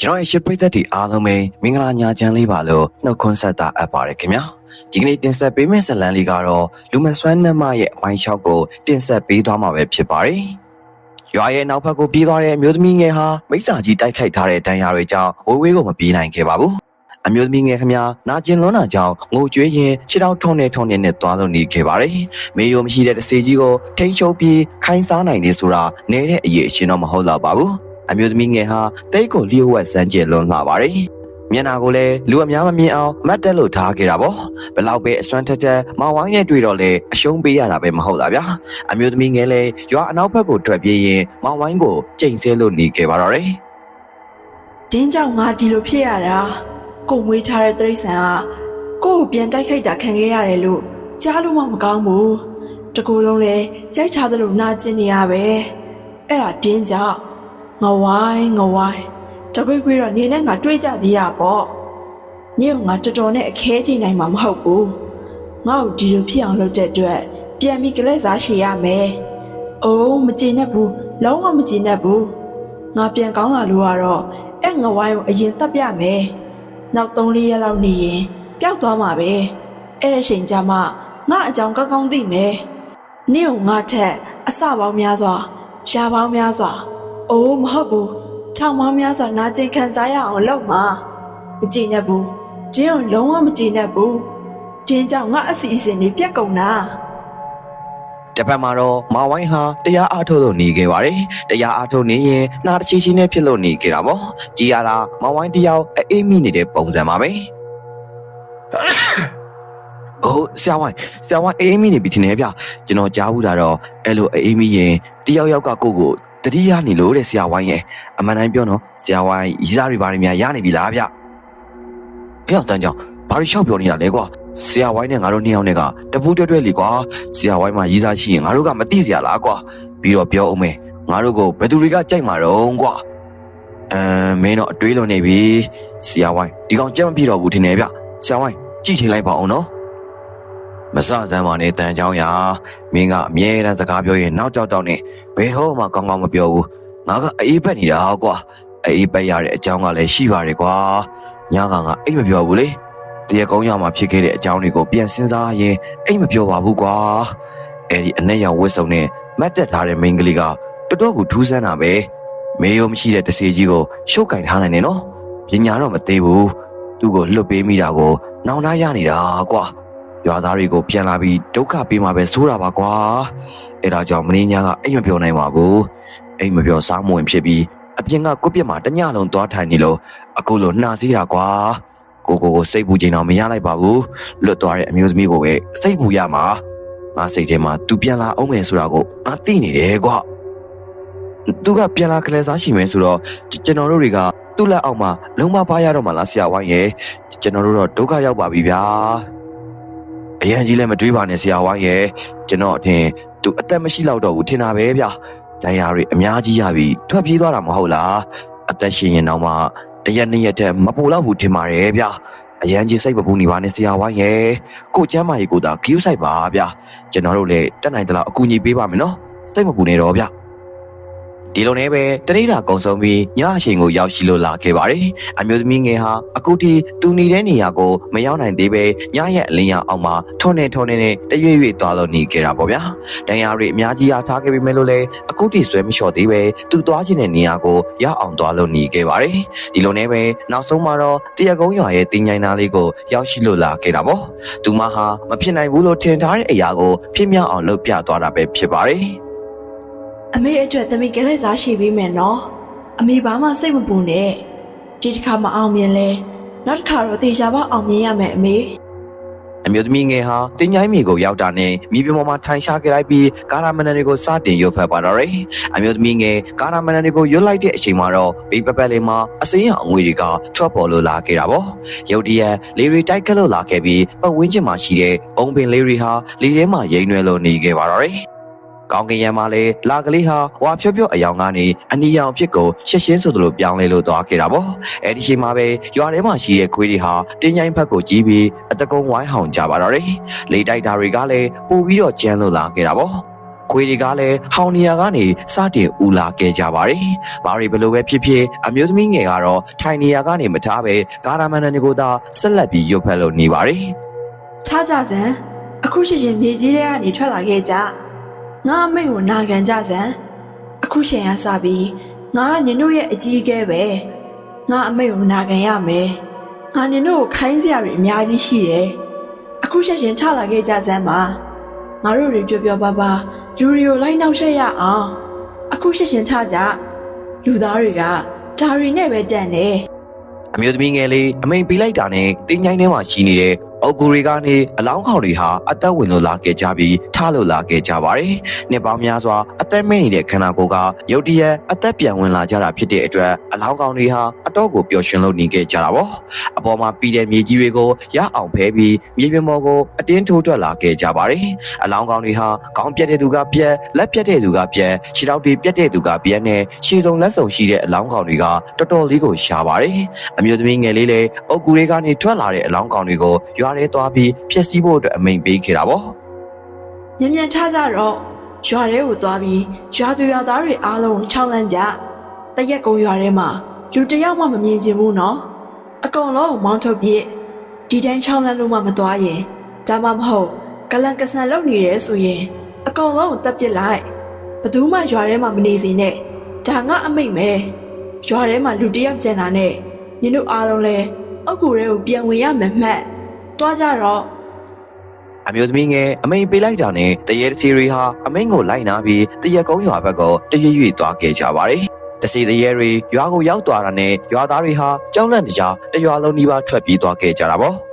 ကျွန်တော်ရဲ့ရှစ်ပရိသတ်တွေအားလုံးပဲမင်္ဂလာညာချမ်းလေးပါလို့နှုတ်ခွန်းဆက်တာအပ်ပါတယ်ခင်ဗျာဒီကနေ့တင်ဆက်ပေးမယ့်ဇာတ်လမ်းလေးကတော့လူမဆွမ်းနှမရဲ့အပိုင်း၆ကိုတင်ဆက်ပေးသွားမှာပဲဖြစ်ပါတယ်ရွာရဲ့နောက်ဘက်ကိုပြေးသွားတဲ့အမျိုးသမီးငယ်ဟာမိစ္ဆာကြီးတိုက်ခိုက်ထားတဲ့ဒဏ်ရာတွေကြောင့်ဝေးဝေးကိုမပြေးနိုင်ခဲ့ပါဘူးအမျိုးသမီးငယ်ခမနာကျင်လွန်းတာကြောင့်ငိုကြွေးရင်ခြေထောက်ထုံနေထုံနေနဲ့သွားလို့နေခဲ့ပါတယ်။မေယိုမရှိတဲ့တစေကြီးကိုထိန်းချုပ်ပြီးခိုင်းစားနိုင်နေဆိုတာနေတဲ့အရေးအချင်းတော့မဟုတ်တော့ပါဘူး။ အမျိုးသမီးငယ်ဟာတိတ်ကိုလျှို့ဝှက်စမ်းကြလွန်းလာပါတယ်။မျက်နာကိုလည်းလူအများမမြင်အောင်မတ်တက်လို့ထားခဲ့တာပေါ့ဘလောက်ပဲအစွမ်းထက်ထက်မောင်ဝိုင်းနဲ့တွေ့တော့လေအရှုံးပေးရတာပဲမဟုတ်လားဗျာအမျိုးသမီးငယ်လည်းရွာအနောက်ဘက်ကိုထွက်ပြေးရင်မောင်ဝိုင်းကိုကြိမ်ဆဲလို့နေခဲ့ပါတော့တယ်တင်းကြောင့်ငါဒီလိုဖြစ်ရတာကိုမွေးထားတဲ့တိရစ္ဆာန်ကကို့ကိုပြန်တိုက်ခိုက်တာခံခဲ့ရတယ်လို့ကြားလို့မှမကောင်းဘူးတကူလုံးလည်းရိုက်ချသလိုနာကျင်နေရပဲအဲ့ဒါတင်းကြောင့် ငဝိုင်းငဝိုင်းတပိတ်ပိတော့နေနဲ့ငါတွေးကြသေးတာပေါ့နေကငါတော်တော်နဲ့အခဲချိန်နိုင်မှာမဟုတ်ဘူးငါ့ကိုဒီလိုဖြစ်အောင်လုပ်တဲ့အတွက်ပြန်ပြီးကလေးစားရှည်ရမယ်အိုးမကျေနပ်ဘူးလုံးဝမကျေနပ်ဘူးငါပြန်ကောင်းလာလို့ကတော့အဲ့ငဝိုင်းကိုအရင်တက်ပြမယ်။နောက်3-4ရက်လောက်နေရင်ပျောက်သွားမှာပဲ။အဲ့အချိန်ကျမှငါအကြောင်းကောင်းကောင်းသိမယ်။နေ့ကငါထက်အစပေါင်းများစွာရှားပေါင်းများစွာ အိုးမဟုတ်ဘူး။ထောင်ပေါင်းများစွာနာကျင်ခံစားရအောင်လုပ်မှာ။မကြည့်နဲ့ဘူး။ကျင်းကိုလုံးဝမကြည့်နဲ့ဘူး။ကျင်းကြောင့်ငါအစီအစဉ်တွေပြက်ကုန်တာ။တစ်ဖက်မှာတော့မောင်ဝိုင်းဟာတရားအားထုတ်လို့နေခဲ့ပါတယ်တရားအားထုတ်နေရင်နှာတစ်ချီချီနဲ့ဖြစ်လို့နေခဲ့တာပေါ့ကြည်ရတာမောင်ဝိုင်းတယောက်အေးမိနေတဲ့ပုံစံပါပဲအိုးဆရာဝိုင်းဆရာဝိုင်းအေးမိနေပြီထင်တယ်ဗျကျွန်တော်ကြားဘူးတာတော့အဲ့လိုအေးမိရင်တယောက်ယောက်ကကိုယ့်ကို တတိယနေလို့တဲ့ဆရာဝိုင်းရဲ့အမှန်တိုင်းပြောနော်ဆရာဝိုင်းရီစားတွေဘာတွေများရနေပြီလားဗျအဲ့တော့တန်းကြောင်ဘာတွေလျှောက်ပြောနေတာလဲကွာဆရာဝိုင်းနဲ့ငါတို့နှစ်ယောက်နဲ့ကတပူးတွဲတွဲလီကွာဆရာဝိုင်းမှာရီစားရှိရင်ငါတို့ကမသိစရာလားကွာပြီးတော့ပြောအောင်မယ်ငါတို့ကိုဘယ်သူတွေကကြိုက်မှာတော့ကွာအမ်မင်းတော့အတွေးလွန်နေပြီဆရာဝိုင်းဒီကောင်ကြက်မပြတော့ဘူးထင်တယ်ဗျဆရာဝိုင်းကြည့်ထင်လိုက်ပါအောင်နော် မစစမ်းပါနဲ့တန်ချောင်းရာမင်းကအမြဲတမ်းစကားပြောရင်နောက်ကြောက်တောက်နေဘယ်တော့မှကောင်းကောင်းမပြောဘူးငါကအေးပက်နေတာကွာအေးပက်ရတဲ့အကြောင်းကလည်းရှိပါတယ်ကွာညကငါအိတ်မပြောဘူးလေတရကုန်းရမှာဖြစ်ခဲ့တဲ့အကြောင်းတွေကိုပြန်စဉ်းစားရင်အိတ်မပြောပါဘူးကွာအဲ့ဒီအ내ရောင်ဝစ်စုံနဲ့မတ်တက်ထားတဲ့မိန်းကလေးကတော်တော်ကိုထူးဆန်းတာပဲမေယုံမရှိတဲ့တစေကြီးကိုရှုပ်ကင်ထားနိုင်တယ်နော်ပညာတော့မသေးဘူးသူ့ကိုလွတ်ပေးမိတာကိုနောင်တရနေတာကွာ ရွာသားတွေကိုပြန်လာပြီးဒုက္ခပေးမှာပဲဆိုတာပါကွာအဲ့ဒါကြောင့်မင်းညာကအိတ်မပြောနိုင်ပါဘူးအိတ်မပြောစားမဝင်ဖြစ်ပြီးအပြင်ကကိုပြစ်မှာတညလုံးသွားထိုင်နေလို့အခုလိုနှာစေးတာကွာကိုကိုကိုစိတ်ပူချိန်တော့မရလိုက်ပါဘူးလွတ်သွားတဲ့အမျိုးသမီးကိုပဲစိတ်ပူရမှာငါစိတ်ထဲမှာသူပြန်လာအောင်မယ်ဆိုတာကိုငါသိနေတယ်ကွာသူကပြန်လာကလေးစားရှိမယ်ဆိုတော့ကျွန်တော်တို့တွေကသူ့လက်အောက်မှာလုံးမပါရတော့မှလားဆရာဝိုင်းရဲ့ကျွန်တော်တို့တော့ဒုက္ခရောက်ပါပြီဗျာ အရင်ကြီးလည်းမတွေးပါနဲ့ဆရာဝိုင်းရဲ့ကျွန်တော်အထင်သူအသက်မရှိတော့တော့ဘူးထင်တာပဲဗျာဒဏ်ရာတွေအများကြီးရပြီးထွက်ပြေးသွားတာမဟုတ်လားအသက်ရှင်ရင်တော့မှတရက်နှစ်ရက်တည်းမပူတော့ဘူးထင်ပါတယ်ဗျာအရန်ကြီးစိတ်မပူနေပါနဲ့ဆရာဝိုင်းရဲ့ကိုကျမ်းမာရေးကိုသာဂရုစိုက်ပါဗျာကျွန်တော်တို့လည်းတက်နိုင်သလောက်အကူအညီပေးပါမယ်နော်စိတ်မပူနဲ့တော့ဗျာ ဒီလိုနဲ့ပဲတနေ့တာကုံဆုံးပြီးညအချိန်ကိုရောက်ရှိလို့လာခဲ့ပါတယ်အမျိုးသမီးငယ်ဟာအခုထိသူနေတဲ့နေရာကိုမရောက်နိုင်သေးပဲညရဲ့အလင်းရောင်အောက်မှာထွန်းနေထွန်းနေနဲ့တရွေ့ရွေ့သွားလို့နေခဲ့တာပေါ့ဗျာဒဏ်ရာတွေအများကြီးအားထားခဲ့ပေမဲ့လို့လည်းအခုထိဆွဲမလျှော့သေးပဲသူသွားခြင်းတဲ့နေရာကိုရောက်အောင်သွားလို့နေခဲ့ပါတယ်ဒီလိုနဲ့ပဲနောက်ဆုံးမှာတော့တရကုန်းရွာရဲ့တင်းញိုင်းသားလေးကိုရောက်ရှိလို့လာခဲ့တာပေါ့သူမဟာမဖြစ်နိုင်ဘူးလို့ထင်ထားတဲ့အရာကိုဖြစ်မြောက်အောင်လုပ်ပြသွားတာပဲဖြစ်ပါတယ် အမေအတွက်တမီကလေးစားရှိပေးမယ်နော်အမေဘာမှစိတ်မပူနဲ့ဒီတစ်ခါမအောင်မြင်လဲနောက်တစ်ခါတော့တေချာပေါအောင်မြင်ရမယ်အမေအမျိုးသမီးငယ်ဟာတင်းញိုင်းမြေကိုရောက်တာနဲ့မြေပြင်ပေါ်မှာထိုင်ရှားခဲ့လိုက်ပြီးကာရာမန်နန်တွေကိုစတင်ရွတ်ဖတ်ပါတော့တယ်အမျိုးသမီးငယ်ကာရာမန်နန်တွေကိုရွတ်လိုက်တဲ့အချိန်မှာတော့ဘေးပပတ်လေးမှာအစိမ်းရောင်အငွေတွေကထွက်ပေါ်လို့လာခဲ့တာပေါ့ရုတ်တရက်လေရီတိုက်ခတ်လို့လာခဲ့ပြီးပတ်ဝန်းကျင်မှာရှိတဲ့အုံပင်လေးတွေဟာလေထဲမှာရိမ့်ရွယ်လို့နေခဲ့ပါတော့တယ် ကောင်းကင်ရံမှာလေလာကလေးဟာဝါဖြော့ဖြော့အယောင်ကနေအနီရောင်ဖြစ်ကိုရှက်ရှင်းဆိုသလိုပြောင်းလဲလို့သွားခဲ့တာပေါ့အဲ့ဒီချိန်မှာပဲရွာထဲမှာရှိတဲ့ခွေးတွေဟာတင်းញိုင်းဖက်ကိုကြီးပြီးအတကုံဝိုင်းဟောင်ကြပါတော့တယ်လေတိုက်တာတွေကလည်းပို့ပြီးတော့ကျန်းလို့လာခဲ့တာပေါ့ခွေတွေကလည်းဟောင်နီယာကနေစတင်ဦးလာခဲ့ကြပါတယ်။ဘာတွေဘယ်လိုပဲဖြစ်ဖြစ်အမျိုးသမီးငယ်ကတော့ထိုင်နေရာကနေမထားပဲကာရာမန်နန်ကိုသာဆက်လက်ပြီးရွတ်ဖက်လို့နေပါတယ်။ထားကြစမ်းအခုရှင်ရှင်မြေကြီးထဲကနေထွက်လာခဲ့ကြ ငါအမိတ်ကိုနာခံကြစမ်းအခုရှင်ရစပြီးငါကနင်တို့ရဲ့အကြီးအကဲပဲငါအမိတ်ကိုနာခံရမယ်ငါနင်တို့ကိုခိုင်းစရာတွေအများကြီးရှိတယ်အခုရှင်ရှင်ထလာခဲ့ကြစမ်းပါငါတို့တွေပြောပြောပါပါလူတွေကိုလိုက်နှောက်ရှက်ရအောင်အခုရှင်ရှင်ထကြလူသားတွေကဒါရီနဲ့ပဲတန်တယ်အမျိုးသမီးငယ်လေးအမိန်ပေးလိုက်တာနဲ့တင်းញိုင်းထဲမှာရှိနေတဲ့ အော်ဂူတွေကနေအလောင်းခေါင်တွေဟာအသက်ဝင်လို့လာခဲ့ကြပြီးထားလို့လာခဲ့ကြပါတယ်။နှစ်ပေါင်းများစွာအသက်မဲနေတဲ့ခန္ဓာကိုယ်ကရုတ်တရက်အသက်ပြန်ဝင်လာကြတာဖြစ်တဲ့အတွက်အလောင်းခေါင်တွေဟာအတော့ကိုပျော်ရွှင်လို့နေခဲ့ကြတာပေါ့။အပေါ်မှာပြီးတဲ့မြေကြီးတွေကိုရအောင်ဖဲပြီးမြေပြင်ပေါ်ကိုအတင်းထိုးထွက်လာခဲ့ကြပါတယ်။အလောင်းခေါင်တွေဟာခေါင်းပြက်တဲ့သူကပြက်လက်ပြက်တဲ့သူကပြက်ခြေထောက်တွေပြက်တဲ့သူကပြက်နဲ့ခြေစုံလက်စုံရှိတဲ့အလောင်းခေါင်တွေကတော်တော်လေးကိုရှားပါတယ်။အမျိုးသမီးငယ်လေးလည်းအုတ်ကူတွေကနေထွက်လာတဲ့အလောင်းကောင်တွေကိုရွထဲသွားပြီးဖျက်ဆီးဖို့အတွက်အမိန်ပေးခဲ့တာပေါ့ မြ мян ထားကြတော့ရွာထဲကိုသွားပြီးရွာသူရွာသားတွေအားလုံးကိုခြောက်လန့်ကြတရက်ကုန်းရွာထဲမှာလူတစ်ယောက်မှမမြင်ချင်ဘူးနော်အကုန်လုံးကိုမောင်းထုတ်ပြစ်ဒီတိုင်းခြောက်လန့်လို့မှမသွားရင်ဒါမှမဟုတ်ကလန်ကဆန်လုပ်နေရဲဆိုရင်အကုန်လုံးကိုတပ်ပစ်လိုက်ဘယ်သူမှရွာထဲမှာမနေစေနဲ့ဒါငါအမိတ်ပဲရွာထဲမှာလူတစ်ယောက်ကျန်တာနဲ့ညတို့အားလုံးလဲအုတ်ကူထဲကိုပြန်ဝင်ရမယ်မှတ် သွားကြတော့အမျိုးသမီးငယ်အမိန်ပေးလိုက်တာနဲ့တရေတစီတွေဟာအမိန်ကိုလိုက်နာပြီးတရက်ကုန်းရွာဘက်ကိုတရွရွသွားခဲ့ကြပါတယ်တစီတရေတွေရွာကိုရောက်သွားတာနဲ့ရွာသားတွေဟာကြောက်လန့်တကြားတရွာလုံးဒီပါထွက်ပြေးသွားခဲ့ကြတာပေါ့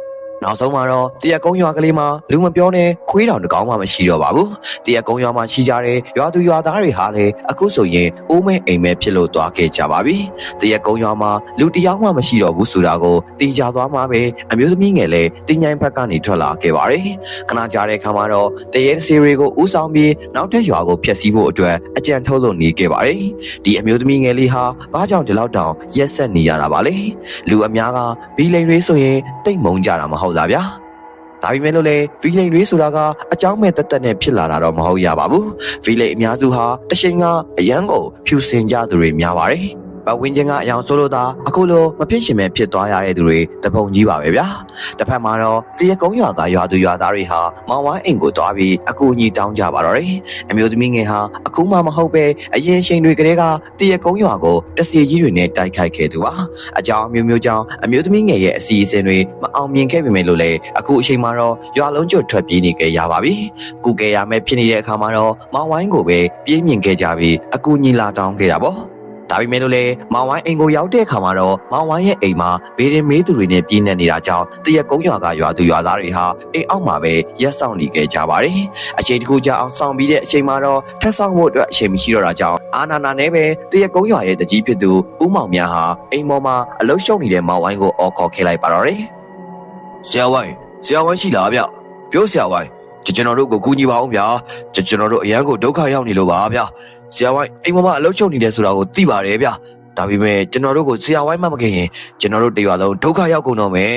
နောက်ဆုံးမှာတော့တရက်ကုန်းရွာကလေးမှာလူမပြောနဲ့ခွေးတောင်တစ်ကောင်မှမရှိတော့ပါဘူးတရက်ကုန်းရွာမှာရှိကြတဲ့ရွာသူရွာသားတွေဟာလည်းအခုဆိုရင်အိုးမဲအိမ်မဲဖြစ်လို့သွားခဲ့ကြပါပြီတရက်ကုန်းရွာမှာလူတစ်ယောက်မှမရှိတော့ဘူးဆိုတာကိုတေချာသွားမှပဲအမျိုးသမီးငယ်လည်းတင်းញိုင်းဘက်ကနေထွက်လာခဲ့ပါတယ်ခဏကြာတဲ့အခါမှာတော့တရေစီတွေကိုဥဆောင်ပြီးနောက်ထပ်ရွာကိုဖျက်ဆီးဖို့အတွက်အကြံထုတ်လို့နေခဲ့ပါတယ်။ဒီအမျိုးသမီးငယ်လေးဟာဘာကြောင့်ဒီလောက်တောင်ရက်ဆက်နေရတာပါလဲ။လူအများကဗီလိန်တွေဆိုရင်တိတ်မုံကြတာမဟုတ်လားဗျာ။ဒါပေမဲ့လို့လေဗီလိန်တွေဆိုတာကအကြောင်းမဲ့တက်တက်နဲ့ဖြစ်လာတာတော့မဟုတ်ရပါဘူး။ဗီလိန်အများစုဟာတရှိန်ကအရန်ကိုဖြူစင်ကြသူတွေများပါတယ်။ ပတ်ဝန်းကျင်ကအယောင်ဆိုလို့သာအခုလိုမဖြစ်ရှင်မဲ့ဖြစ်သွားရတဲ့သူတွေတပုံကြီးပါပဲဗျာ။တစ်ဖက်မှာတော့စီရကုန်းရွာသားရွာသူရွာသားတွေဟာမောင်ဝိုင်းအိမ်ကိုတွားပြီးအကူအညီတောင်းကြပါတော့တယ်။အမျိုးသမီးငယ်ဟာအခုမှမဟုတ်ပဲအရင်ချိန်တွေကတည်းကတီရကုန်းရွာကိုတစီကြီးတွေနဲ့တိုက်ခိုက်ခဲ့သူပါ။အကြောင်းအမျိုးမျိုးကြောင့်အမျိုးသမီးငယ်ရဲ့အစီအစဉ်တွေမအောင်မြင်ခဲ့ပေမဲ့လို့လေအခုအချိန်မှာတော့ရွာလုံးကျွတ်ထွက်ပြေးနေကြရပါပြီ။ကုကယ်ရမယ်ဖြစ်နေတဲ့အခါမှာတော့မောင်ဝိုင်းကိုပဲပြေးမြင်ခဲ့ကြပြီးအကူအညီလာတောင်းခဲ့တာပေါ့။ ဒါပေမဲ့လို့လေမောင်ဝိုင်းအိမ်ကိုရောက်တဲ့အခါမှာတော့မောင်ဝိုင်းရဲ့အိမ်မှာဘေးရင်မေးသူတွေနဲ့ပြင်းနေနေတာကြောင့်တရက်ကုန်းရွာကရွာသူရွာသားတွေဟာအိမ်အောက်မှာပဲရက်ဆောင်နေခဲ့ကြပါတယ်။အချိန်တစ်ခုကြာအောင်ဆောင်ပြီးတဲ့အချိန်မှာတော့ထက်ဆောင်ဖို့အတွက်အချိန်မရှိတော့တာကြောင့်အာနာနာနဲ့ပဲတရက်ကုန်းရွာရဲ့တကြီးဖြစ်သူဦးမောင်မြဟာအိမ်ပေါ်မှာအလုရှုံနေတဲ့မောင်ဝိုင်းကိုအော်ခေါ်ခဲ့လိုက်ပါတော့တယ်။ဆရာဝိုင်းဆရာဝိုင်းရှိလားဗျ။ပြောဆရာဝိုင်းကျွန်တော်တို့ကိုကူညီပါအောင်ဗျာ။ကျွန်တော်တို့အရန်ကိုဒုက္ခရောက်နေလို့ပါဗျာ။ ဆရာဝိုင်းအိမ်ပေါ်မှာအလုပ်ချုပ်နေတယ်ဆိုတာကိုသိပါတယ်ဗျဒါပေမဲ့ကျွန်တော်တို့ကိုဆရာဝိုင်းမှမခင်ရင်ကျွန်တော်တို့တရွာလုံးဒုက္ခရောက်ကုန်တော့မယ်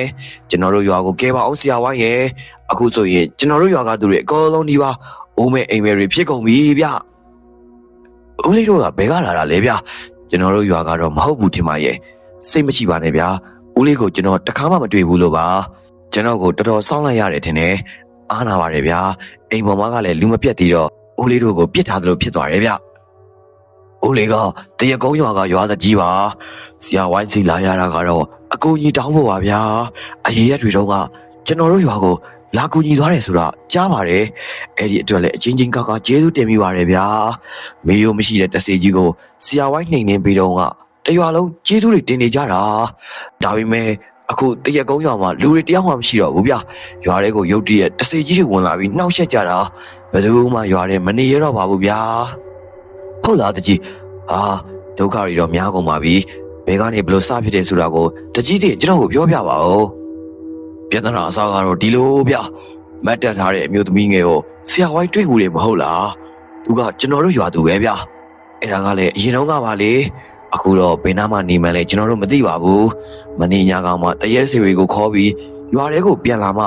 ကျွန်တော်တို့ရွာကိုကဲပါအောင်ဆရာဝိုင်းရဲ့အခုဆိုရင်ကျွန်တော်တို့ရွာကသူတွေအကုန်လုံးဒီပါအိုးမဲအိမ်မဲတွေဖြစ်ကုန်ပြီဗျဦးလေးတို့ကဘယ်ကလာတာလဲဗျကျွန်တော်တို့ရွာကတော့မဟုတ်ဘူးထင်ပါရဲ့စိတ်မရှိပါနဲ့ဗျာဦးလေးကိုကျွန်တော်တခါမှမတွေ့ဘူးလို့ပါကျွန်တော်ကိုတော်တော်စောင့်လိုက်ရတယ်ထင်တယ်အားနာပါတယ်ဗျာအိမ်ပေါ်မှာကလည်းလူမပြတ်သေးတော့ဦးလေးတို့ကိုပြစ်ထားသလိုဖြစ်သွားတယ်ဗျ ဦးလေးကတရကုန်းရွာကရွာသကြီးပါဆရာဝိုင်းစီလာရတာကတော့အကူကြီးတောင်းဖို့ပါဗျာအရေးရက်တွေတော့ကကျွန်တော်တို့ရွာကိုလာကူညီသွားတယ်ဆိုတာကြားပါတယ်အဲ့ဒီအတွက်လည်းအချင်းချင်းကောက်ကကျေးဇူးတင်မိပါတယ်ဗျာမေယိုမရှိတဲ့တဆေကြီးကိုဆရာဝိုင်းနှိမ်နှင်းပြီးတော့ကတရွာလုံးကျေးဇူးတွေတင်နေကြတာဒါပေမဲ့အခုတရက်ကုန်းရွာမှာလူတွေတယောက်မှမရှိတော့ဘူးဗျရွာတွေကိုရုတ်တရက်တဆေကြီးတွေဝင်လာပြီးနှောက်ယှက်ကြတာဘယ်သူမှရွာထဲမနေရတော့ပါဘူးဗျာ ဟုတ်လားတကြီးအာဒုက္ခတွေတော့များကုန်ပါပြီဘယ်ကနေဘယ်လိုစဖြစ်တယ်ဆိုတာကိုတကြီးကြီးကျွန်တော်ကိုပြောပြပါဦးပြဿနာအစားကတော့ဒီလိုဗျမတ်တက်ထားတဲ့အမျိုးသမီးငယ်ကိုဆရာဝိုင်းတွေ့ဘူးလေမဟုတ်လားသူကကျွန်တော်တို့ရွာသူပဲဗျအဲ့ဒါကလည်းအရင်တော့ကပါလေအခုတော့ဘယ်နာမှနေမှန်းလဲကျွန်တော်တို့မသိပါဘူးမနေညာကောင်မှတရဲစီတွေကိုခေါ်ပြီးရွာထဲကိုပြန်လာမှ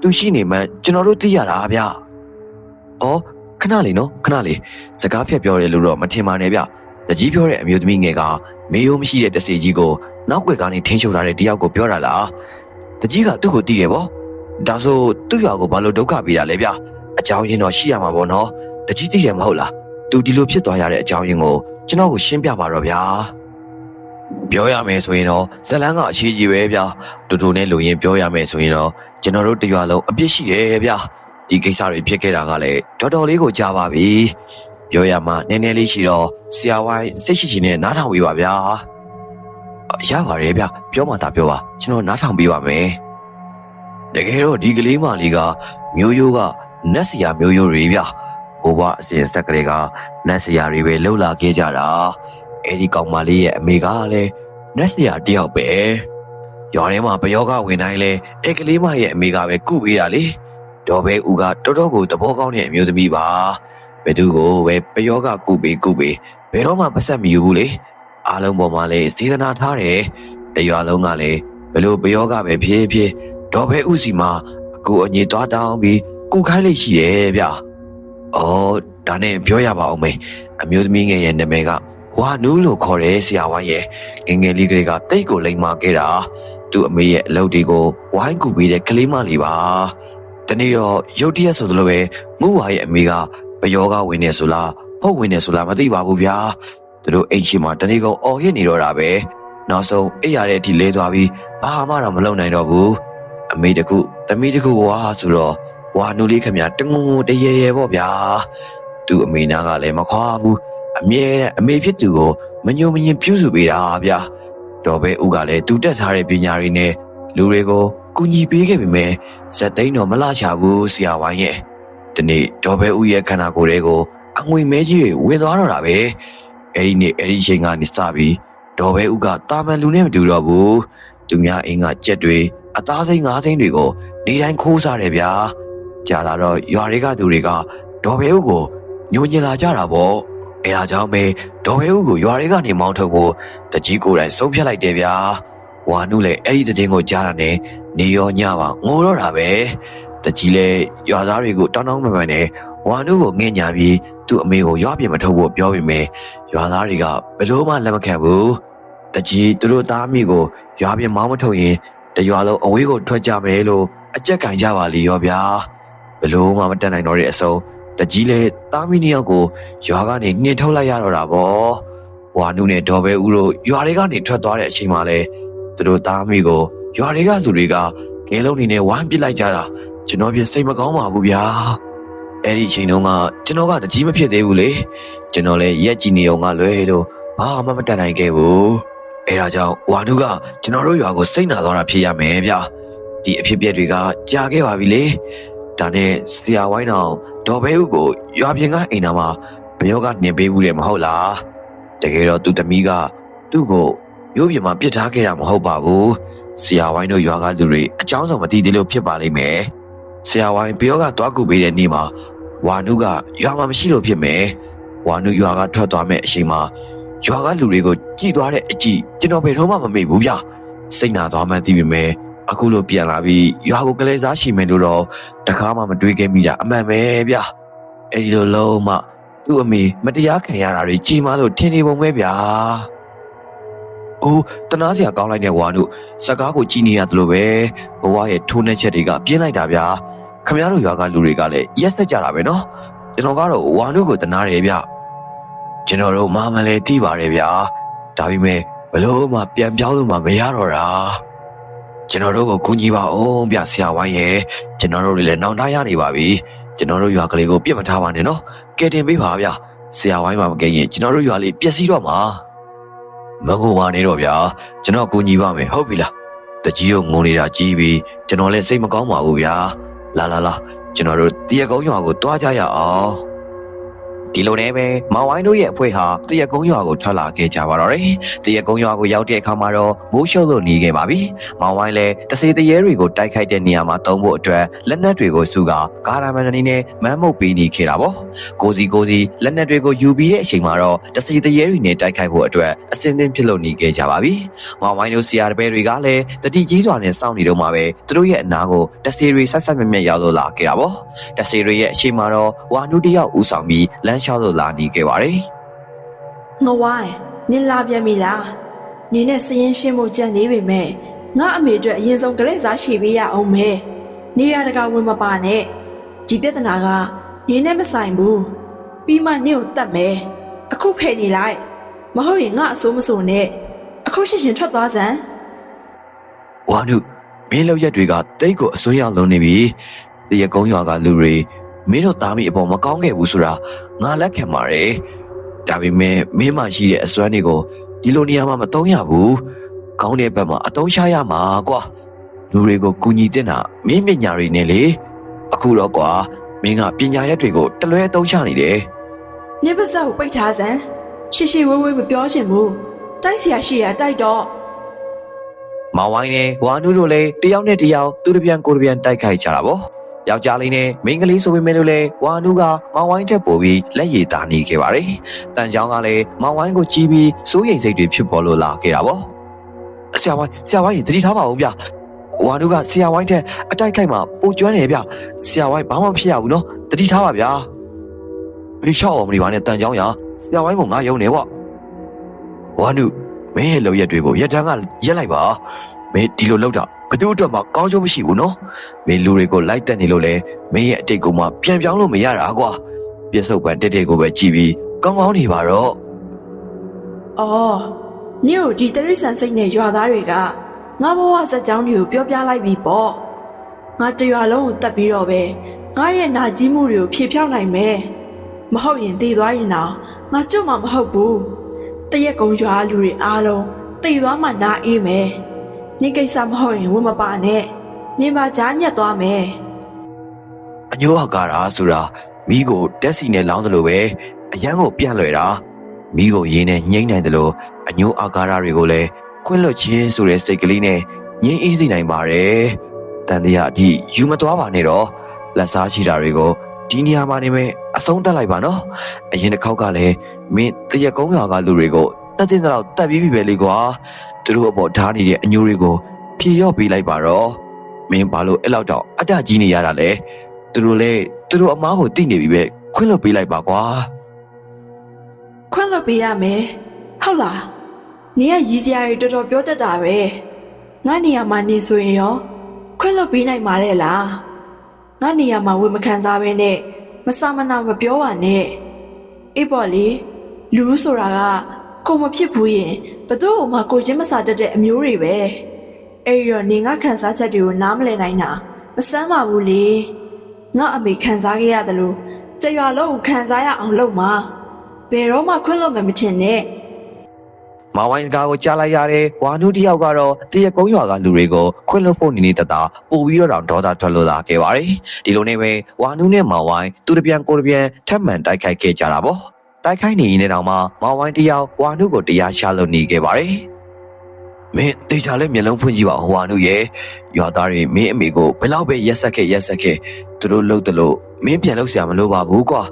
သူရှိနေမှန်းကျွန်တော်တို့သိရတာဗျဩ ခဏလေးနော်ခဏလေးစကားဖြတ်ပြောတယ်လို့တော့မထင်ပါနဲ့ဗျတကြီးပြောတဲ့အမျိုးသမီးငယ်ကမေယိုးမရှိတဲ့တစေကြီးကိုနောက်ွယ်ကနေထင်းချုပ်ထားတဲ့တယောက်ကိုပြောတာလားတကြီးကသူ့ကိုတီးတယ်ဗောဒါဆိုသူ့ရွာကိုဘာလို့ဒုက္ခပေးတာလဲဗျအကြောင်းရင်းတော့ရှိရမှာပေါ့နော်တကြီးတီးတယ်မဟုတ်လားသူဒီလိုဖြစ်သွားရတဲ့အကြောင်းရင်းကိုကျွန်တော်ကိုရှင်းပြပါတော့ဗျာပြောရမယ်ဆိုရင်တော့ဇလန်းကအရှိကြီးပဲဗျာတူတူနဲ့လူရင်ပြောရမယ်ဆိုရင်တော့ကျွန်တော်တို့တရွာလုံးအပြစ်ရှိတယ်ဗျာ ဒီကိစ္စတွေဖြစ်ခဲ့တာကလည်းတော်တော်လေးကိုကြာပါပြီပြောရမှာနည်းနည်းလေးရှိတော့ဆရာဝိုင်းစိတ်ရှိရှိနဲ့နားထောင်ပေးပါဗျာရပါတယ်ဗျပြောမှသာပြောပါကျွန်တော်နားထောင်ပေးပါမယ်တကယ်တော့ဒီကလေးမလေးကမျိုးရိုးကနတ်ဆရာမျိုးရိုးတွေဗျဘိုးဘအစဉ်ဆက်ကလေးကနတ်ဆရာတွေပဲလှုပ်လာခဲ့ကြတာအဲဒီကောင်မလေးရဲ့အမေကလည်းနတ်ဆရာတယောက်ပဲရွာထဲမှာဘယောဂဝင်တိုင်းလဲအဲကလေးမရဲ့အမေကပဲကုပေးတာလေ ဒေါ်ဘဲဦးကတော်တော်ကိုသဘောကောင်းတဲ့အမျိုးသမီးပါဘယ်သူကိုပဲဘယောဂကုပေးကုပေးဘယ်တော့မှပတ်ဆက်မယူဘူးလေအားလုံးပေါ်မှာလဲစေတနာထားတယ်တရွာလုံးကလည်းဘယ်လိုဘယောဂပဲဖြစ်ဖြစ်ဒေါ်ဘဲဦးစီမှာအကူအညီသွားတောင်းပြီးကုခိုင်းလေးရှိတယ်ဗျ။အော်ဒါနဲ့ပြောရပါအောင်မေအမျိုးသမီးငယ်ရဲ့နာမည်ကဝါနူးလို့ခေါ်တယ်ဆရာဝိုင်းရဲ့ငယ်ငယ်လေးကလေးကတိတ်ကိုလိမ်မာခဲ့တာသူ့အမေရဲ့အလုပ်တွေကိုဝိုင်းကူပေးတဲ့ကလေးမလေးပါ။ တနေ့တော့ရုတ်တရက်ဆိုသလိုပဲမူဝါရဲ့အမေကဘယောဂဝင်နေဆိုလားဟုတ်ဝင်နေဆိုလားမသိပါဘူးဗျာ။သူတို့အိမ်ရှိမှာတနေ့ကုန်အော်ဟစ်နေတော့တာပဲ။နောက်ဆုံးအိပ်ရတဲ့အထိလဲသွားပြီးဘာမှတော့မလုပ်နိုင်တော့ဘူး။အမေတခုသမီးတခုဝါဆိုတော့ဝါနူလေးခမတငုံတရေရေပေါ့ဗျာသူ့အမေနာကလည်းမခွာဘူးအမြဲတမ်းအမေဖြစ်သူကိုမညိုမညင်ပြုစုပေးတာဗျာတော်ပဲဦးကလည်းသူတက်ထားတဲ့ပညာတွေနဲ့လူတွေကို ကူညီပေးခဲ့ပေမဲ့ဇက်သိန်းတော့မလာချဘူးဆရာဝိုင်းရဲ့ဒီနေ့တော်ပဲဦးရဲ့ခန္ဓာကိုယ်တွေကိုအငွေမဲကြီးတွေဝင်သွားတော့တာပဲအဲ့ဒီနေ့အဲ့ဒီချိန်ကနေစပြီးတော်ပဲဦးကတာမန်လူနဲ့မတူတော့ဘူးသူများအင်းကကြက်တွေအသားစိမ်းငါးစိမ်းတွေကိုနေတိုင်းခိုးစားတယ်ဗျာကြာလာတော့ရွာတွေကသူတွေကဒေါ်ဘဲဦးကိုညှို့ညင်လာကြတာပေါ့အဲဒါကြောင့်ပဲဒေါ်ဘဲဦးကိုရွာတွေကနေမောင်းထုတ်ဖို့တကြီးကိုယ်တိုင်ဆုံးဖြတ်လိုက်တယ်ဗျာ ဝါနုလည်းအဲ့ဒီတဲ့င်းကိုကြားတာနဲ့နေရောညပါငိုတော့တာပဲတကြီးလည်းရွာသားတွေကိုတောင်းတောင်းပန်ပန်နဲ့ဝါနုကိုငဲ့ညာပြီးသူ့အမေကိုရွာပြင်မထုတ်ဖို့ပြောပေမဲ့ရွာသားတွေကဘယ်လို့မှလက်မခံဘူးတကြီးသူတို့သားမိကိုရွာပြင်မောင်းမထုတ်ရင်တရွာလုံးအဝေးကိုထွက်ကြမယ်လို့အကြက်ကင်ကြပါလေရောဗျာဘလို့မှမတက်နိုင်တော့တဲ့အစုံတကြီးလဲသားမီးနှစ်ယောက်ကိုရွာကနေနှင်ထုတ်လိုက်ရတော့တာပေါ့ဝါနုနဲ့ဒေါ်ဘဲဦးတို့ရွာတွေကနေထွက်သွားတဲ့အချိန်မှာလဲ သူတို့သားမီးကိုရွာတွေကလူတွေကကဲလုံးနေနဲ့ဝိုင်းပစ်လိုက်ကြတာကျွန်တော်ပြစိတ်မကောင်းပါဘူးဗျာအဲ့ဒီအချိန်တုန်းကကျွန်တော်ကတကြီးမဖြစ်သေးဘူးလေကျွန်တော်လဲရက်ကြည့်နေအောင်ကလွဲလို့ဘာမှမတက်နိုင်ခဲ့ဘူးအဲဒါကြောင့်ဝါနုကကျွန်တော်တို့ရွာကိုစိတ်နာသွားတာဖြစ်ရမယ်ဗျဒီအဖြစ်အပျက်တွေကကြာခဲ့ပါပြီလေဒါနဲ့ဆရာဝိုင်းတော်ဒေါ်ဘဲဦးကိုရွာပြင်ကအိမ်တော်မှာဘယောကနှင်ပေးဘူးတယ်မဟုတ်လားတကယ်တော့သူသမီးကသူ့ကို မျိုးပြင်မှာပြစ်ထားခဲ့တာမဟုတ်ပါဘူးဆရာဝိုင်းတို့ရွာကလူတွေအကြောင်းစုံမသိသေးလို့ဖြစ်ပါလိမ့်မယ်ဆရာဝိုင်းဘယောကတွားကူပေးတဲ့နေ့မှာဝါနုကရွာမှာမရှိလို့ဖြစ်မယ်ဝါနုရွာကထွက်သွားမဲ့အချိန်မှာရွာကလူတွေကိုကြည်သွားတဲ့အကြည့်ကျွန်တော်ဘယ်တော့မှမမေ့ဘူးဗျစိတ်နာသွားမှန်းသိပေမဲ့အခုလိုပြန်လာပြီးရွာကိုကလေးစားရှိမယ်လို့တော့တခါမှမတွေးခဲ့မိတာအမှန်ပဲဗျအဲ့ဒီလိုလုံးမသူ့အမေမတရားခံရတာတွေကြီးမားလို့ထင်နေပုံပဲဗျာ အိုးတနာစရာကောင်းလိုက်တဲ့ဝါတို့စကားကိုကြည်နေရတယ်လို့ပဲဘဝရဲ့ထိုးနှက်ချက်တွေကပြင်းလိုက်တာဗျာခမရတို့ရွာကလူတွေကလည်းရက်သက်ကြတာပဲနော်ကျွန်တော်ကတော့ဝါတို့ကိုတနာတယ်ဗျကျွန်တော်တို့မာမလည်းတီးပါတယ်ဗျာဒါပေမဲ့ဘလို့မှပြန်ပြောင်းလို့မှမရတော့တာကျွန်တော်တို့ကိုကူညီပါအောင်ဗျဆရာဝိုင်းရဲ့ကျွန်တော်တို့တွေလည်းနောင်တရနေပါပြီကျွန်တော်တို့ရွာကလေးကိုပြစ်မထားပါနဲ့နော်ကဲတင်ပေးပါဗျဆရာဝိုင်းမှာမကဲရင်ကျွန်တော်တို့ရွာလေးပျက်စီးတော့မှာ မငိုပါနဲ့တော့ဗျာကျွန်တော်ကူညီပါမယ်ဟုတ်ပြီလားတကြီးကိုငိုနေတာကြီးပြီးကျွန်တော်လည်းစိတ်မကောင်းပါဘူးဗျာလာလာလာကျွန်တော်တို့တရကုန်းရွာကိုတွားကြရအောင် ဒီလိုနဲ့ပဲမောင်ဝိုင်းတို့ရဲ့အဖွဲ့ဟာတရက်ကုန်းရွာကိုထွက်လာခဲ့ကြပါတော့တယ်။တရက်ကုန်းရွာကိုရောက်တဲ့အခါမှာတော့မိုးရှုပ်လို့နေခဲ့ပါပြီ။မောင်ဝိုင်းလည်းတစေတရေတွေကိုတိုက်ခိုက်တဲ့နေရာမှာတုံးဖို့အတွက်လက်နက်တွေကိုစုကကာရာမန်နီနဲ့မမ်းမုတ်ပေးနေခဲ့တာပေါ့။ကိုစီကိုစီလက်နက်တွေကိုယူပြီးတဲ့အချိန်မှာတော့တစေတရေတွေနဲ့တိုက်ခိုက်ဖို့အတွက်အစင်းသင်းဖြစ်လို့နေခဲ့ကြပါပြီ။မောင်ဝိုင်းတို့ဆီယာတပည့်တွေကလည်းတတိကြီးစွာနဲ့စောင့်နေတော့မှပဲသူတို့ရဲ့အနာကိုတစေတွေဆက်ဆက်မြက်မြက်ရောက်လို့လာခဲ့တာပေါ့။တစေတွေရဲ့အချိန်မှာတော့ဝါနုတယောက်ဦးဆောင်ပြီးလမ်းလျှောက်လို့လာနေခဲ့ပါတယ်ငဝိုင်းနင်လာပြန်ပြီလားနင်နဲ့စရင်ရှင်းမှုကြံနေပေမဲ့ငါအမေအတွက်အရင်ဆုံးကလေးစားရှိပေးရအောင်မဲနေရတကဝင်မပါနဲ့ဒီပြဿနာကနင်နဲ့မဆိုင်ဘူးပြီးမှနင့်ကိုတတ်မယ်အခုဖယ်နေလိုက်မဟုတ်ရင်ငါအစိုးမစိုးနဲ့အခုရှင်းရှင်းထွက်သွားစမ်း။ဝါနုမင်းလောက်ရက်တွေကတိတ်ကိုအစွန်းရောက်လုံးနေပြီ။တရကုန်းရွာကလူတွေ မင်းတို့သားမိအပေါ်မကောင်းခဲ့ဘူးဆိုတာငါလက်ခံပါတယ်။ဒါပေမဲ့မင်းမှရှိတဲ့အစွမ်းတွေကိုဒီလိုနေရာမှာမတုံးရဘူး။ကောင်းတဲ့ဘက်မှာအတုံးချရမှာကွာ။လူတွေကိုကူညီတင်တာမင်းပညာတွေနဲ့လေ။အခုတော့ကွာမင်းကပညာရက်တွေကိုတလွဲအတုံးချနေတယ်။ နင်ပါစပ်ကိုပိတ်ထားစမ်းရှေရှေဝဲဝဲမပြောချင်ဘူးတိုက်เสียရှိရတိုက်တော့ မောင်ဝိုင်းနဲ့ဝါနုတို့လည်းတယောက်နဲ့တယောက်သူတစ်ပြန်ကိုယ်တစ်ပြန်တိုက်ခိုက်ကြတာပေါ့ ယောက်ျားလေးနဲ့မိန်းကလေးဆိုပေမဲ့လို့လည်းဝါနုကမောင်ဝိုင်းထက်ပိုပြီးလက်ရည်တာနေခဲ့ပါတယ်။တန်ချောင်းကလည်းမောင်ဝိုင်းကိုကြီးပြီးစိုးရိမ်စိတ်တွေဖြစ်ပေါ်လို့လာခဲ့တာပေါ့။ဆရာဝိုင်းဆရာဝိုင်းတတိထားပါဦးဗျ။ဝါနုကဆရာဝိုင်းထက်အတိုက်ခိုက်မှပိုကျွမ်းတယ်ဗျ။ဆရာဝိုင်းဘာမှမဖြစ်ရဘူးနော်။တတိထားပါဗျာ။ဘေးလျှောက်အောင်မနေပါနဲ့တန်ချောင်းရဆရာဝိုင်းကငါယုံနေကွ။ဝါနုမင်းရဲ့လောက်ရက်တွေကိုရက်တန်းကရက်လိုက်ပါ မင်းဒီလိုလောက်တာဘယ်သူအတွက်မှကောင်းကျိုးမရှိဘူးနော်မင်းလူတွေကိုလိုက်တက်နေလို့လဲမင်းရဲ့အတိတ်ကမှပြန်ပြောင်းလို့မရတာကွာပြစ္ဆုတ်ပံတက်တဲ့ကိုပဲကြည်ပြီးကောင်းကောင်းနေပါတော့အော်နင့်ကိုဒီတရိษံစိတ်နဲ့ရွာသားတွေကငါဘဝဇက်ကြောင်းတွေကိုပြောပြလိုက်ပြီပေါ့ငါတရွာလုံးကိုတတ်ပြီးတော့ပဲငါရဲ့နာကြီးမှုတွေကိုဖြေဖြောင်းနိုင်မယ်မဟုတ်ရင်တည်သွားရင်တော့ငါကျွတ်မှာမဟုတ်ဘူးတရက်ကုံရွာလူတွေအားလုံးတည်သွားမှနာအေးမယ် နင်ကိစ္စမဟုတ်ရင်ဝမပါနဲ့နင်ပါကြားညက်သွားမယ်အညိုးအကာရာဆိုတာမိကိုတက်စီနဲ့လောင်းတယ်လို့ပဲအရန်ကိုပြန့်လွယ်တာမိကိုရင်းနဲ့ငိမ့်နိုင်တယ်လို့အညိုးအကာရာတွေကိုလည်းခွင့်လွှတ်ခြင်းဆိုတဲ့စိတ်ကလေးနဲ့ငြင်းအေးစေနိုင်ပါတယ်တန်တရားအထိယူမသွားပါနဲ့တော့လက်စားရှိတာတွေကိုဒီနေရာမှာနေမဲ့အဆုံးတက်လိုက်ပါနော်အရင်တစ်ခေါက်ကလည်းမင်းတရက်ကုန်းရွာကလူတွေကို တတ်တဲ့တော့တတ်ပြီးပြီပဲလေကွာသူတို့အပေါ်ဓာတ်နေတဲ့အညိုးတွေကိုဖြေရော့ပေးလိုက်ပါတော့မင်းဘာလို့အဲ့လောက်တော့အတ္တကြီးနေရတာလဲသူတို့လည်းသူတို့အမားကိုတိနေပြီပဲခွင့်လွှတ်ပေးလိုက်ပါကွာခွင့်လွှတ်ပေးရမယ်ဟုတ်လားနင်ကရည်စရာတွေတော်တော်ပြောတတ်တာပဲငါနေရာမှာနေဆိုရင်ရောခွင့်လွှတ်ပေးနိုင်မှာတဲ့လားငါနေရာမှာဝင်မခံစားဘဲနဲ့မဆမနာမပြောပါနဲ့အေးပေါ့လေလူဆိုတာက ကိုမဖြစ်ဘူးရင်ဘသူ့ကိုမှကိုချင်းမစားတတ်တဲ့အမျိုးတွေပဲအဲ့ဒီတော့နင်ကခံစားချက်တွေကိုနားမလည်နိုင်တာမစမ်းပါဘူးလေငါအမေခံစားခဲ့ရတယ်လို့တရွာလုံးကိုခံစားရအောင်လုပ်မှာဘယ်တော့မှခွင့်လွှတ်မယ်မထင်နဲ့မဝိုင်းစကားကိုကြားလိုက်ရတဲ့ဝါနုတယောက်ကတော့တရကုန်းရွာကလူတွေကိုခွင့်လွှတ်ဖို့နေနေတတာပို့ပြီးတော့ဒေါသထွက်လို့လာခဲ့ပါတယ်ဒီလိုနဲ့ပဲဝါနုနဲ့မဝိုင်းသူတစ်ပြန်ကိုယ်တစ်ပြန်ထပ်မံတိုက်ခိုက်ခဲ့ကြတာပေါ့ တိုက်ခိုက်နေရင်လည်းတောင်မှမဝိုင်းတယောက်ဝါနုကိုတရားရှာလို့နေခဲ့ပါတယ်မင်းတေချာလေးမျက်လုံးဖွင့်ကြည့်ပါဦးဝါနုရဲ့ရွာသားတွေမင်းအမေကိုဘယ်လောက်ပဲရက်ဆက်ခဲ့ရက်ဆက်ခဲ့သူတို့လှုပ်တယ်လို့မင်းပြန်လို့ဆရာမလိုပါဘူးကွာ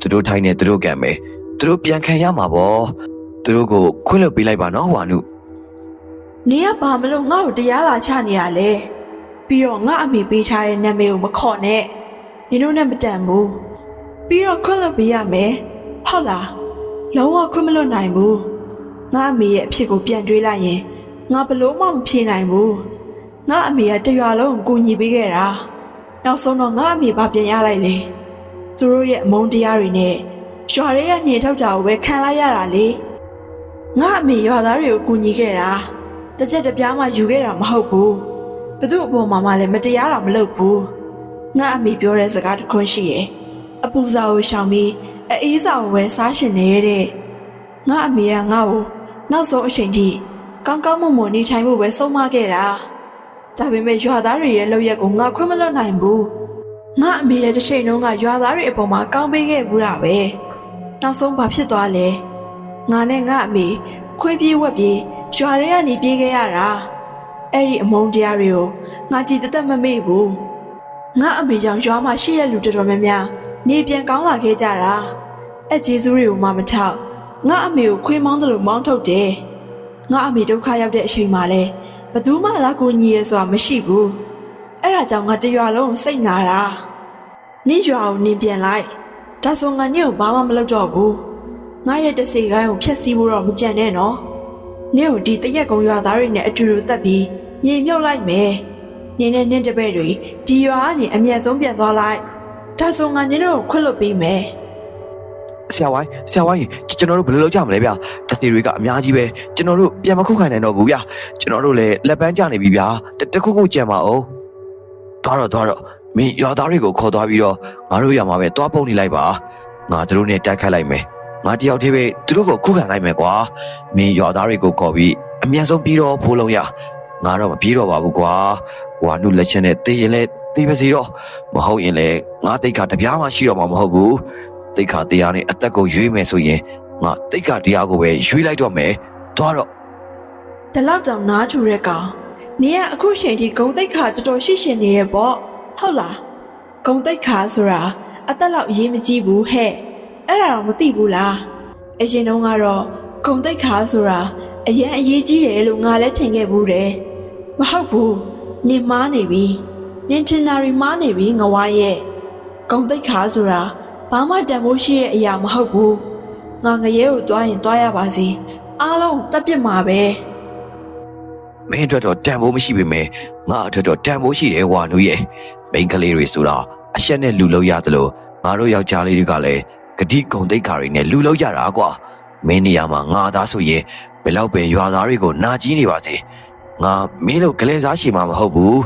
သူတို့ထိုင်းနေသူတို့ကံပဲသူတို့ပြန်ခံရမှာပေါ့သူတို့ကိုခွင့်လွှတ်ပေးလိုက်ပါနော်ဝါနုနင်ကဘာမလို့ငါ့ကိုတရားလာချနေရလဲပြီးတော့ငါအမေပေးထားတဲ့နာမည်ကိုမခေါ်နဲ့နင်တို့နဲ့မတန်ဘူးပြီးတော့ခွင့်လွှတ်ပေးရမယ် ဟုတ်လားလုံးဝခွင့်မလွှတ်နိုင်ဘူးငါအမေရဲ့အဖြစ်ကိုပြန်တွေးလိုက်ရင်ငါဘလို့မှမဖြေနိုင်ဘူးငါအမေကတရွာလုံးကိုကူညီပေးခဲ့တာနောက်ဆုံးတော့ငါအမေဘာပြန်ရလိုက်လဲသူတို့ရဲ့အမုန်းတရားတွေနဲ့ရွာရဲရဲ့နှင်ထုတ်တာကိုပဲခံလိုက်ရတာလေငါအမေရွာသားတွေကိုကူညီခဲ့တာတစ်ချက်တစ်ပြားမှယူခဲ့တာမဟုတ်ဘူးဘသူ့အပေါ်မှာမှလည်းမတရားတာမလုပ်ဘူးငါအမေပြောတဲ့စကားတစ်ခွန်းရှိရဲ့အပူစာကိုရှောင်ပြီး အေးစာကိုဝယ်စားရှင်နေတဲ့ငါအမေကငါ့ကိုနောက်ဆုံးအချိန်ထိကောင်းကောင်းမွန်မွန်နေထိုင်ဖို့ပဲဆုံးမခဲ့တာဒါပေမဲ့ရွာသားတွေရဲ့လုပ်ရက်ကိုငါခွင့်မလွှတ်နိုင်ဘူးငါအမေလည်းတစ်ချိန်လုံးကရွာသားတွေအပေါ်မှာကောင်းပေးခဲ့ဘူးတာပဲနောက်ဆုံးဘာဖြစ်သွားလဲငါနဲ့ငါအမေခွေးပြေးဝက်ပြေးရွာထဲကနေပြေးခဲ့ရတာအဲ့ဒီအမုန်းတရားတွေကိုငါကြည်တသက်မမေ့ဘူးငါအမေကြောင့်ရွာမှာရှိတဲ့လူတော်တော်များများနေပြန်ကောင်းလာခဲ့ကြတာ အဲ့ဂျေဇူးတွေကိုမှမထောက်ငါအမေကိုခွေးမောင်းတယ်လို့မောင်းထုတ်တယ်ငါအမေဒုက္ခရောက်တဲ့အချိန်မှာလဲဘယ်သူမှလာကိုညီရဲဆိုတာမရှိဘူးအဲ့ဒါကြောင့်ငါတရွာလုံးစိတ်နာတာနေရွာကိုနင်ပြန်လိုက်ဒါဆိုငါညကိုဘာမှမလုပ်တော့ဘူးငါရဲ့တစေကိုင်းကိုဖျက်ဆီးဖို့တော့မကြံနဲ့နော်နင့်ကိုဒီတရက်ကုံရွာသားတွေနဲ့အတူတူတက်ပြီးမြေမြုပ်လိုက်မယ်နင်းနဲ့နင်းတပည့်တွေဒီရွာကနေအမျက်ဆုံးပြန်သွားလိုက်ဒါဆိုငါနင်းတို့ကိုခွင့်လွတ်ပေးမယ်ဆ ရာဝိုင်းဆရာဝိုင်းကျွန်တော်တို့ဘယ်လိုလုပ်ကြမလဲဗျတစီတွေကအများကြီးပဲကျွန်တော်တို့ပြန်မခုတ်ခိုင်းနိုင်တော့ဘူးဗျကျွန်တော်တို့လည်းလက်ပန်းကျနေပြီဗျတတခုခုကြံပါအောင်သွားတော့သွားတော့မင်းရွာသားတွေကိုခေါ်သွားပြီးတော့ငါတို့ရမှာပဲသွားပုံနေလိုက်ပါငါတို့နဲ့တိုက်ခိုက်လိုက်မယ်ငါတယောက်တည်းပဲသူတို့ကိုခုခံလိုက်မယ်ကွာမင်းရွာသားတွေကိုခေါ်ပြီးအမြန်ဆုံးပြီးတော့ဖိုးလုံးရငါတော့မပြေးတော့ပါဘူးကွာဟွာနုလက်ချက်နဲ့တေးရင်လည်းတေးပါစီတော့မဟုတ်ရင်လည်းငါတိတ်ခါတပြားမှရှိတော့မှာမဟုတ်ဘူး တိတ်ခါတရားနဲ့အသက်ကိုရွေးမယ်ဆိုရင်ငါတိတ်ခါတရားကိုပဲရွေးလိုက်တော့မယ်သွားတော့ဒီလောက်တောင်နားထူတဲ့ကောင်နင်ကအခုချိန်ထိဂုံတိတ်ခါတော်တော်ရှိရှင်နေရဲ့ပေါ့ဟုတ်လားဂုံတိတ်ခါဆိုတာအသက်လောက်အရေးမကြီးဘူးဟဲ့အဲ့ဒါတော့မသိဘူးလားအရင်တုန်းကတော့ဂုံတိတ်ခါဆိုတာအရင်အရေးကြီးတယ်လို့ငါလည်းထင်ခဲ့ဘူးတယ်မဟုတ်ဘူးနင်မားနေပြီနင်ထင်တာတွေမားနေပြီငဝါရဲ့ဂုံတိတ်ခါဆိုတာ ဘာမှတန်ဖိုးရှိတဲ့အရာမဟုတ်ဘူးငါငရဲကိုတွားရင်တွားရပါစေအားလုံးတက်ပြစ်မှာပဲမင်းအတွက်တော့တန်ဖိုးမရှိပေမဲ့ငါအတွက်တော့တန်ဖိုးရှိတယ်ဝါနူရဲ့မိန်းကလေးတွေဆိုတာအရှက်နဲ့လူလို့ရတယ်လို့ငါတို့ယောက်ျားလေးတွေကလည်းဂတိကုံတိတ်ခါတွေနဲ့လူလို့ရတာကွာမင်းနေရာမှာငါသားဆိုရင်ဘယ်တော့ပဲရွာသားတွေကိုနာကြီးနေပါစေငါမင်းတို့ကလေးစားရှိမှာမဟုတ်ဘူး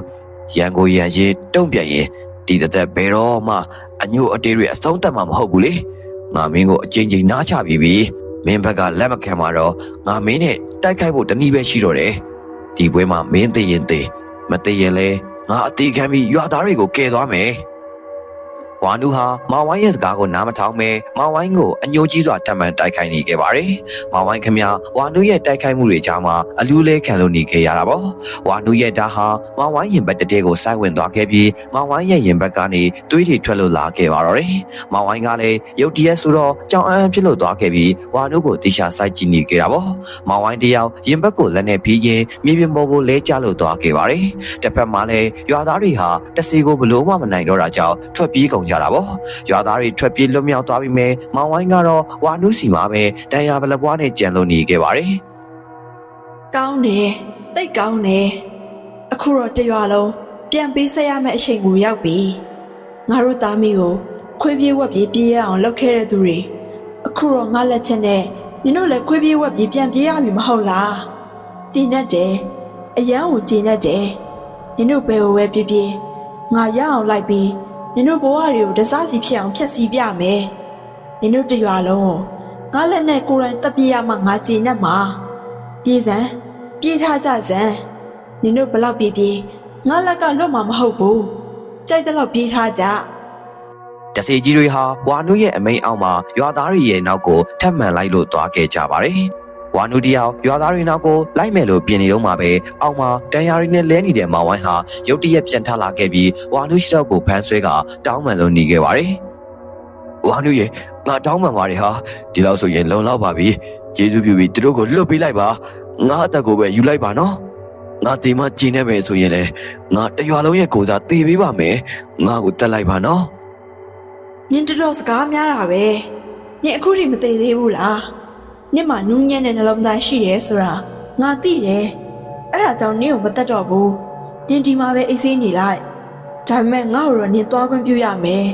ရန်ကိုရန်ရင်တုံ့ပြန်ရင် ဒီတစ်သက်ဘယ်တော့မှအညို့အတေးတွေအဆုံးသတ်မှာမဟုတ်ဘူးလေငါမင်းကိုအချိန်ချင်းနားချပြီးပြီမင်းဘက်ကလက်မခံမှာတော့ငါမင်းနဲ့တိုက်ခိုက်ဖို့တနည်းပဲရှိတော့တယ်ဒီပွဲမှာမင်းသိရင်သိမသိရင်လဲငါအတီးခံပြီးရွာသားတွေကိုကယ်သွားမယ် ဝါနူဟာမောင်ဝိုင်းရဲ့စကားကိုနားမထောင်ပဲမောင်ဝိုင်းကိုအညိုကြီးစွာတမန်တိုက်ခိုက်နေခဲ့ပါတယ်။မောင်ဝိုင်းခင်ဗျာဝါနူရဲ့တိုက်ခိုက်မှုတွေကြားမှာအလူးလဲခံလို့နေခဲ့ရတာပေါ့။ဝါနူရဲ့ဓာတ်ဟာမောင်ဝိုင်းရင်ဘတ်တတဲကိုစိုက်ဝင်သွားခဲ့ပြီးမောင်ဝိုင်းရဲ့ရင်ဘတ်ကနေသွေးတွေထွက်လို့လာခဲ့ပါတော့တယ်။မောင်ဝိုင်းကလည်းရုတ်တရက်ဆိုတော့ကြောင်အန်းဖြစ်လို့သွားခဲ့ပြီးဝါနူကိုတေချာစိုက်ကြည့်နေခဲ့တာပေါ့။မောင်ဝိုင်းတယောက်ရင်ဘတ်ကိုလက်နဲ့ပြီးရင်မြေပြင်ပေါ်ကိုလဲကျလို့သွားခဲ့ပါတယ်။တစ်ဖက်မှာလည်းရွာသားတွေဟာတစီကိုဘလို့မှမနိုင်တော့တာကြောင့်ထွက်ပြေးကုန်ကြတာပေါ့။ရွာသားတွေထွက်ပြေးလွတ်မြောက်သွားပြီးမြဲမောင်ဝိုင်းကတော့ဝါနုစီမှာပဲတန်ရာဘလပွားနဲ့ကြံလို့နေခဲ့ပါတယ်ကောင်းတယ်တိတ်ကောင်းတယ်အခုတော့တရွာလုံးပြန်ပေးဆက်ရမယ့်အချိန်ကိုရောက်ပြီငါတို့သားမီးကိုခွေးပြေးဝက်ပြေးပြေးရအောင်လုပ်ခဲ့တဲ့သူတွေအခုတော့ငါလက်ချက်နဲ့နင်တို့လည်းခွေးပြေးဝက်ပြေးပြန်ပြေးရပြီမဟုတ်လားကျင်းတတ်တယ်အရန်ကိုကျင်းတတ်တယ်နင်တို့ဘယ်ကိုပဲပြေးပြေးငါရအောင်လိုက်ပြီး နင်တို့ဘဝတွေကိုတစားစီဖြစ်အောင်ဖျက်ဆီးပြမယ်နင်တို့တရွာလုံးကိုငါလက်နဲ့ကိုယ်တိုင်တပ်ပြရမှငါကျင်းတတ်မှာပြေးစံပြေးထားကြစံနင်တို့ဘလောက်ပြေးပြေးငါလက်ကလွတ်မှာမဟုတ်ဘူးကြိုက်တဲ့လောက်ပြေးထားကြ။တစီကြီးတွေဟာဝါနုရဲ့အမိန်အောက်မှာရွာသားတွေရဲ့နောက်ကိုထပ်မံလိုက်လို့သွားခဲ့ကြပါတယ်။ ဝါနုတယောက်ရွာသားတွေနောက်ကိုလိုက်မယ်လို့ပြင်နေတော့မှပဲအောက်မှာတန်ရာရီနဲ့လဲနေတဲ့မောင်ဝိုင်းဟာရုတ်တရက်ပြန်ထလာခဲ့ပြီးဝါနုရှိတော့ကိုဖမ်းဆွဲကတောင်းပန်လို့နေခဲ့ပါတယ်။ဝါနုရဲ့ငါတောင်းပန်ပါတယ်ဟာဒီလောက်ဆိုရင်လုံလောက်ပါပြီ။ကျေးဇူးပြုပြီးသူတို့ကိုလွတ်ပေးလိုက်ပါ။ငါအသက်ကိုပဲယူလိုက်ပါနော်။ငါဒီမှာကျင်းနေပဲဆိုရင်လေငါတရွာလုံးရဲ့ကိုစားတေးပေးပါမယ်။ငါကိုတက်လိုက်ပါနော်။နင်တော်တော်စကားများတာပဲနင်အခုထိမသေးသေးဘူးလား နင်မှနူးညံ့တဲ့နှလုံးသားရှိတယ်ဆိုတာငါသိတယ်အဲ့ဒါကြောင့်နင်ကိုမတတ်တော့ဘူးနင်ဒီမှာပဲအိတ်ဆေးနေလိုက်ဒါပေမဲ့ငါ့ကိုတော့နင်သွားခွင့်ပြုရမယ်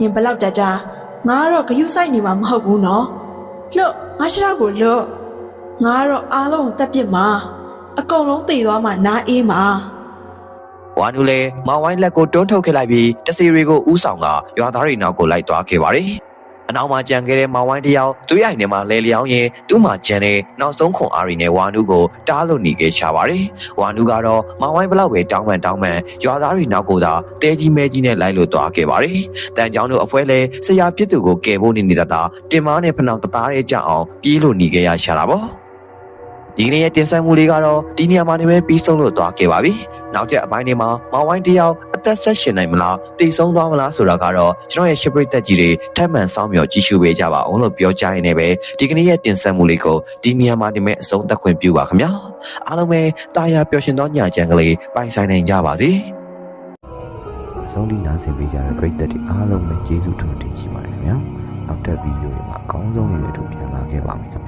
နင်ဘလောက်တကြငါကတော့ဂယုဆိုင်နေမှာမဟုတ်ဘူးနော်လွတ်ငါရှောက်ကိုလွတ်ငါကတော့အားလုံးကိုတက်ပြစ်မှာအကုန်လုံးတည်သွားမှာနားအေးမှာဝါနူလည်းမောင်ဝိုင်းလက်ကိုတွန်းထုတ်ခဲ့လိုက်ပြီးတစီရီကိုဥဆောင်ကရွာသားတွေနောက်ကိုလိုက်သွားခဲ့ပါတယ်။ အနောက်မှာကြံခဲ့တဲ့မောင်ဝိုင်းတယောက်သူ့ရိုင်ထဲမှာလဲလျောင်းရင်သူ့မှာကြံတဲ့နောက်ဆုံးခွန်အားရီနဲ့ဝါနုကိုတားလို့နေခဲ့ချပါတယ်ဝါနုကတော့မောင်ဝိုင်းဘလောက်ပဲတောင်းပန်တောင်းပန်ရွာသားတွေနောက်ကိုသာတဲကြီးမဲကြီးနဲ့လိုက်လို့သွားခဲ့ပါတယ်တန်ချောင်းတို့အဖွဲလဲဆရာပြစ်သူကိုကယ်ဖို့နေနေတာတာတင်မားနဲ့ဖနောင်တသားရဲကြအောင်ပြေးလို့နေခဲ့ရရှာတာပေါ့ဒီကနေ့ရဲ့တင်ဆက်မှုလေးကတော့ဒီနေရာမှာနေပဲပြီးဆုံးလို့သွားခဲ့ပါပြီ။နောက်တဲ့အပိုင်းတွေမှာမောင်ဝိုင်းတယောက်အ သက်ဆက်ရှင်နိုင်မလားတည်ဆုံးသွားမလားဆိုတာကတော့ကျွန်တော်ရဲ့ရှစ်ပရိသတ်ကြီးတွေထပ်မံစောင့်မျှော်ကြည့်ရှုပေးကြပါအောင်လို့ပြောကြရင်းနဲ့ပဲဒီကနေ့ရဲ့တင်ဆက်မှုလေးကိုဒီနေရာမှာဒီမဲ့အဆုံးသတ်ခွင့်ပြုပါခင်ဗျာ။အားလုံးပဲတာယာပျော်ရွှင်သောညချမ်းကလေးပိုင်ဆိုင်နိုင်ကြပါစေ။အဆုံးထိနားဆင်ပေးကြတဲ့ပရိသတ်တွေအားလုံးပဲကျေးဇူးတင်ရှိပါတယ်ခင်ဗျာနောက်ထပ်ဗီဒီယိုတွေမှာအကောင်းဆုံးလေးတွေတို့ပြန်လာခဲ့ပါမယ်ခင်ဗျာ